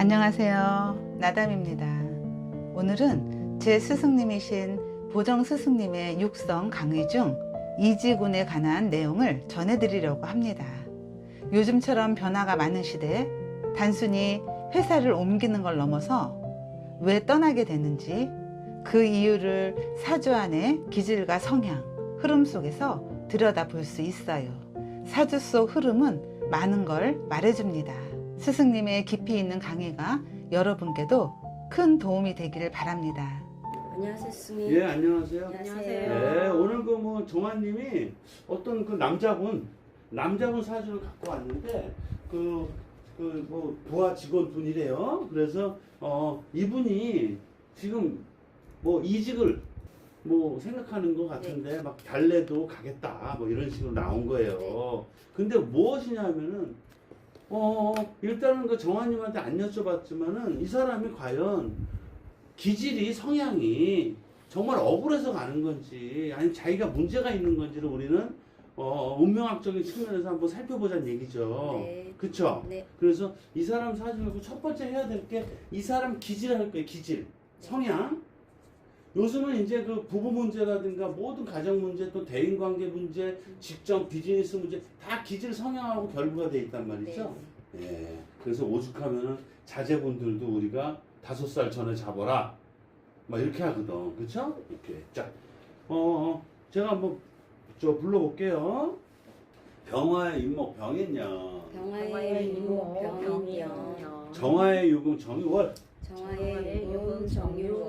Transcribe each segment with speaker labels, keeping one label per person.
Speaker 1: 안녕하세요. 나담입니다. 오늘은 제 스승님이신 보정 스승님의 육성 강의 중 이지군에 관한 내용을 전해드리려고 합니다. 요즘처럼 변화가 많은 시대에 단순히 회사를 옮기는 걸 넘어서 왜 떠나게 되는지 그 이유를 사주 안의 기질과 성향, 흐름 속에서 들여다 볼 수 있어요. 사주 속 흐름은 많은 걸 말해줍니다. 스승님의 깊이 있는 강의가 여러분께도 큰 도움이 되기를 바랍니다.
Speaker 2: 안녕하세요, 스님.
Speaker 3: 예, 안녕하세요.
Speaker 2: 안녕하세요.
Speaker 3: 네, 오늘 그 뭐 정환님이 어떤 그 남자분, 남자분 사주를 갖고 왔는데 그 그 뭐 부하 직원분이래요. 그래서 어 이분이 지금 뭐 이직을 뭐 생각하는 것 같은데 막 달래도 가겠다 뭐 이런 식으로 나온 거예요. 근데 무엇이냐면은 어 일단은 그 정환님한테 안 여쭤봤지만은 이 사람이 과연 기질이 성향이 정말 억울해서 가는 건지 아니면 자기가 문제가 있는 건지를 우리는 어, 운명학적인 측면에서 한번 살펴보자는 얘기죠.
Speaker 2: 네.
Speaker 3: 그쵸?
Speaker 2: 네.
Speaker 3: 그래서 이 사람 사주고 첫 번째 해야 될 게 이 사람 기질 할 거예요. 기질. 성향. 요즘은 이제 그 부부 문제라든가 모든 가정 문제 또 대인 관계 문제, 직장 비즈니스 문제 다 기질 성향하고 결부가 돼 있단 말이죠. 예. 그래서 오죽하면은 자제분들도 우리가 다섯 살 전에 잡아라. 막 이렇게 하거든. 그쵸? 이렇게. 자, 어, 어, 제가 한번 저 불러볼게요. 병화의 임목 병인요.
Speaker 2: 병화의 유목 병인요.
Speaker 3: 정화의 유금 정유월.
Speaker 2: 정화의 유목 정유월.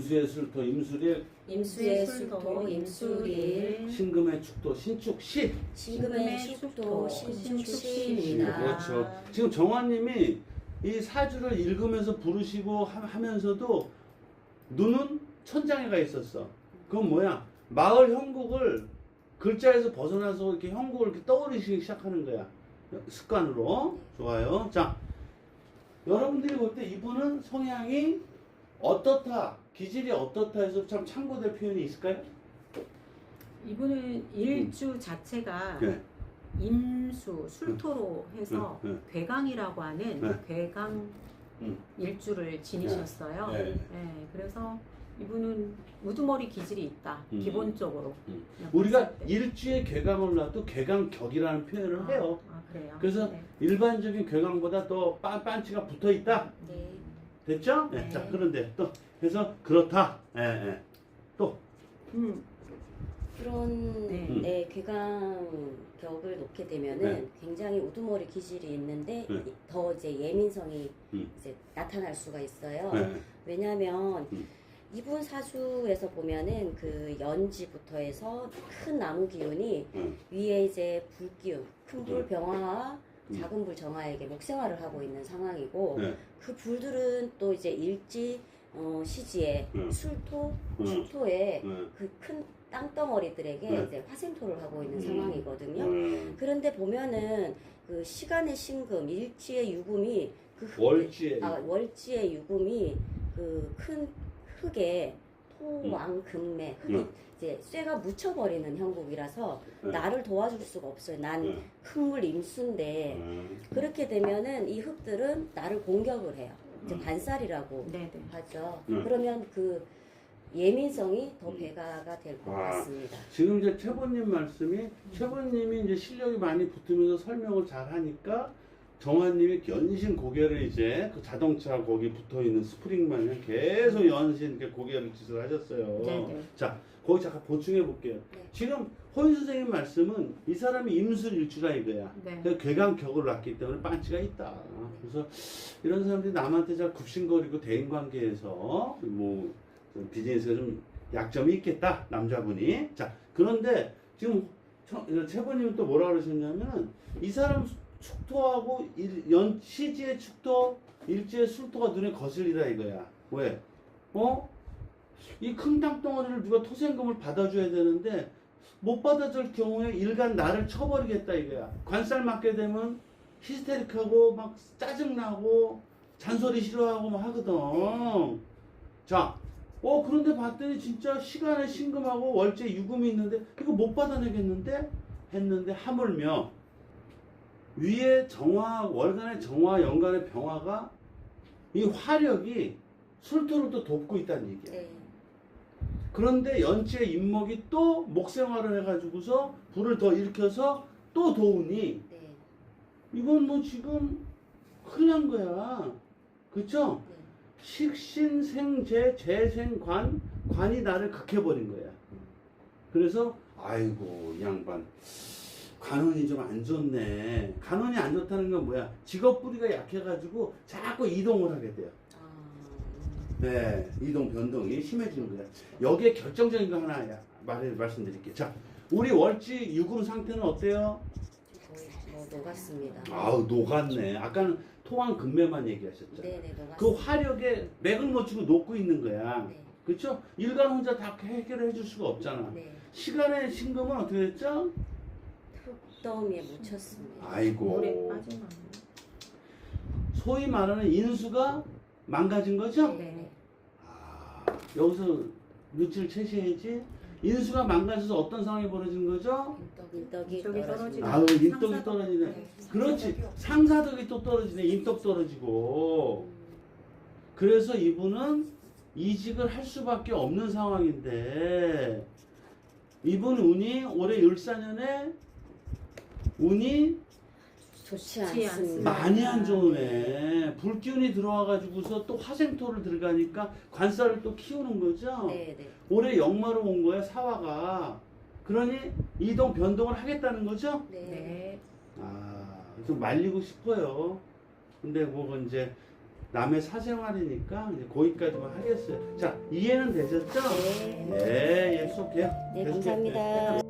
Speaker 3: 임수의 술토 임수릴.
Speaker 2: 임수의 술토 임수릴.
Speaker 3: 신금의 축토 신축시.
Speaker 2: 신금의 축토 신축시입니다.
Speaker 3: 그렇죠. 지금 정화님이 이 사주를 읽으면서 부르시고 하- 하면서도 눈은 천장에 가 있었어. 그건 뭐야? 마을 형국을 글자에서 벗어나서 이렇게 형국을 이렇게 떠올리기 시작하는 거야. 습관으로. 좋아요. 자, 여러분들이 볼 때 이분은 성향이 어떻다, 기질이 어떻다 해서 참 참고될 표현이 있을까요?
Speaker 4: 이분은 일주 자체가
Speaker 3: 네.
Speaker 4: 임수 술토로 해서
Speaker 3: 네, 네.
Speaker 4: 괴강이라고 하는
Speaker 3: 네.
Speaker 4: 괴강
Speaker 3: 음.
Speaker 4: 일주를 지니셨어요.
Speaker 3: 네.
Speaker 4: 네, 그래서 이분은 우두머리 기질이 있다.
Speaker 3: 음.
Speaker 4: 기본적으로.
Speaker 3: 음. 우리가. 일주에 괴강을 놔도 괴강격이라는 표현을 해요.
Speaker 4: 아, 그래요.
Speaker 3: 그래서
Speaker 4: 네.
Speaker 3: 일반적인 괴강보다 또 빤, 빤치가 붙어 있다.
Speaker 2: 네.
Speaker 3: 됐죠? 네.
Speaker 2: 네.
Speaker 3: 자, 그런데 또 해서 그렇다. 예, 예. 또
Speaker 4: 음,
Speaker 2: 그런
Speaker 4: 네.
Speaker 2: 네. 괴강격을 놓게 되면은
Speaker 3: 네.
Speaker 2: 굉장히 우두머리 기질이 있는데
Speaker 3: 네.
Speaker 2: 더 이제 예민성이
Speaker 3: 음.
Speaker 2: 이제 나타날 수가 있어요.
Speaker 3: 네.
Speaker 2: 왜냐하면
Speaker 3: 음.
Speaker 2: 이분 사주에서 보면은 그 연지부터 해서 큰 나무 기운이
Speaker 3: 음.
Speaker 2: 위에 이제 불 기운, 큰불
Speaker 3: 음.
Speaker 2: 병화와
Speaker 3: 음.
Speaker 2: 작은 불 정화에게 목생활을 하고 있는 상황이고
Speaker 3: 네.
Speaker 2: 그 불들은 또 이제 일지 어, 시지에
Speaker 3: 음.
Speaker 2: 술토,
Speaker 3: 음.
Speaker 2: 축토에
Speaker 3: 네.
Speaker 2: 그 큰 땅덩어리들에게
Speaker 3: 네.
Speaker 2: 이제 화생토를 하고 있는
Speaker 3: 음.
Speaker 2: 상황이거든요.
Speaker 3: 음.
Speaker 2: 그런데 보면은 그 시간의 신금, 일지의 유금이 그 흙-
Speaker 3: 월지에
Speaker 2: 아, 월지의 유금이 그 큰 흙에 토왕금매 흙이
Speaker 3: 음.
Speaker 2: 이제 쇠가 묻혀버리는 형국이라서
Speaker 3: 네.
Speaker 2: 나를 도와줄 수가 없어요. 난
Speaker 3: 네.
Speaker 2: 흙물 임수인데
Speaker 3: 음.
Speaker 2: 그렇게 되면은 이 흙들은 나를 공격을 해요. 이제
Speaker 3: 음.
Speaker 2: 반살이라고
Speaker 4: 네, 네.
Speaker 2: 하죠.
Speaker 3: 네.
Speaker 2: 그러면 그 예민성이 더
Speaker 3: 음.
Speaker 2: 배가가 될 것
Speaker 3: 아.
Speaker 2: 같습니다.
Speaker 3: 지금 이제 최보님 말씀이 최보님이 이제 실력이 많이 붙으면서 설명을 잘 하니까 정환님이 연신 고개를 이제 그 자동차 거기 붙어 있는 스프링 마냥 계속 연신 이렇게 고개를 짓을 하셨어요.
Speaker 4: 네, 네.
Speaker 3: 자, 거기 잠깐 보충해 볼게요.
Speaker 2: 네.
Speaker 3: 지금 호인 선생님 말씀은 이 사람이 임술 일주라 이거야.
Speaker 4: 네.
Speaker 3: 그 괴강격을 낳기 때문에 반치가 있다. 그래서 이런 사람들이 남한테 잘 굽신거리고 대인관계에서 뭐 비즈니스가 좀 약점이 있겠다 남자분이. 자 그런데 지금 최보님은 또 뭐라 그러셨냐면은 이 사람 축토하고 일- 연 시지의 축토 일지의 술토가 눈에 거슬리라 이거야. 왜? 어? 이 큰 땅덩어리를 누가 토생금을 받아줘야 되는데 못 받아줄 경우에 일간 나를 쳐버리겠다 이거야. 관살 맞게 되면 히스테릭하고 막 짜증나고 잔소리 싫어하고 막 하거든. 자, 어 그런데 봤더니 진짜 시간에 신금하고 월제 유금이 있는데 이거 못 받아내겠는데 했는데 하물며 위에 정화 월간의 정화 연간의 병화가 이 화력이 술토를 또 돕고 있다는 얘기야.
Speaker 2: 네.
Speaker 3: 그런데 연치의 인목이 또 목생활을 해가지고서 불을 더 일으켜서 또 도우니
Speaker 2: 네.
Speaker 3: 이건 뭐 지금 큰일 난 거야. 그쵸?
Speaker 2: 네.
Speaker 3: 식신생재 재생관 관이 나를 극해버린 거야. 그래서 아이고 이 양반 간원이 좀 안 좋네. 간원이 안 좋다는 건 뭐야? 직업 뿌리가 약해가지고 자꾸 이동을 하게 돼요.
Speaker 2: 아,
Speaker 3: 네, 이동 변동이 심해지는 거야. 여기에 결정적인 거 하나 야- 말 말씀드릴게요. 자, 우리 월지 유금 상태는 어때요?
Speaker 2: 거의 뭐 녹았습니다.
Speaker 3: 아우 녹았네. 아까는 토왕 금매만 얘기하셨잖아.
Speaker 2: 네, 네, 녹았습니다.
Speaker 3: 그 화력에 맥을 못 치고 녹고 있는 거야.
Speaker 2: 네.
Speaker 3: 그렇죠? 일간 혼자 다 해결해 줄 수가 없잖아.
Speaker 2: 네.
Speaker 3: 시간의 신금은 어떻게 됐죠?
Speaker 2: 턱더미에 묻혔습니다.
Speaker 3: 아이고.
Speaker 4: 물에 빠진 거 아니에요?
Speaker 3: 소위 말하는 인수가 망가진 거죠?
Speaker 2: 네.
Speaker 3: 아, 여기서 눈치를 채셔야지. 인수가 망가져서 어떤 상황이 벌어진 거죠?
Speaker 2: 인덕이
Speaker 4: 인덕이
Speaker 2: 떨어지고.
Speaker 4: 떨어지고.
Speaker 3: 아우, 인덕이 떨어지네.
Speaker 4: 네.
Speaker 3: 그렇지. 상사덕이 또 떨어지네. 인덕 떨어지고.
Speaker 2: 음,
Speaker 3: 그래서 이분은 이직을 할 수밖에 없는 상황인데 이분 운이 올해 율사년에 운이
Speaker 2: 좋지
Speaker 4: 않습니다.
Speaker 3: 많이 안 좋으네. 불기운이 들어와가지고서 또 화생토를 들어가니까 관살을 또 키우는 거죠.
Speaker 2: 네, 네.
Speaker 3: 올해 역마로 온 거야 사화가. 그러니 이동 변동을 하겠다는 거죠.
Speaker 2: 네.
Speaker 4: 네.
Speaker 3: 아, 좀 말리고 싶어요. 근데 뭐 이제 남의 사생활이니까 이제 거기까지만 하겠어요. 자, 이해는 되셨죠?
Speaker 2: 네.
Speaker 3: 예, 예, 수업해요.
Speaker 2: 네,
Speaker 3: 계속해요.
Speaker 2: 감사합니다.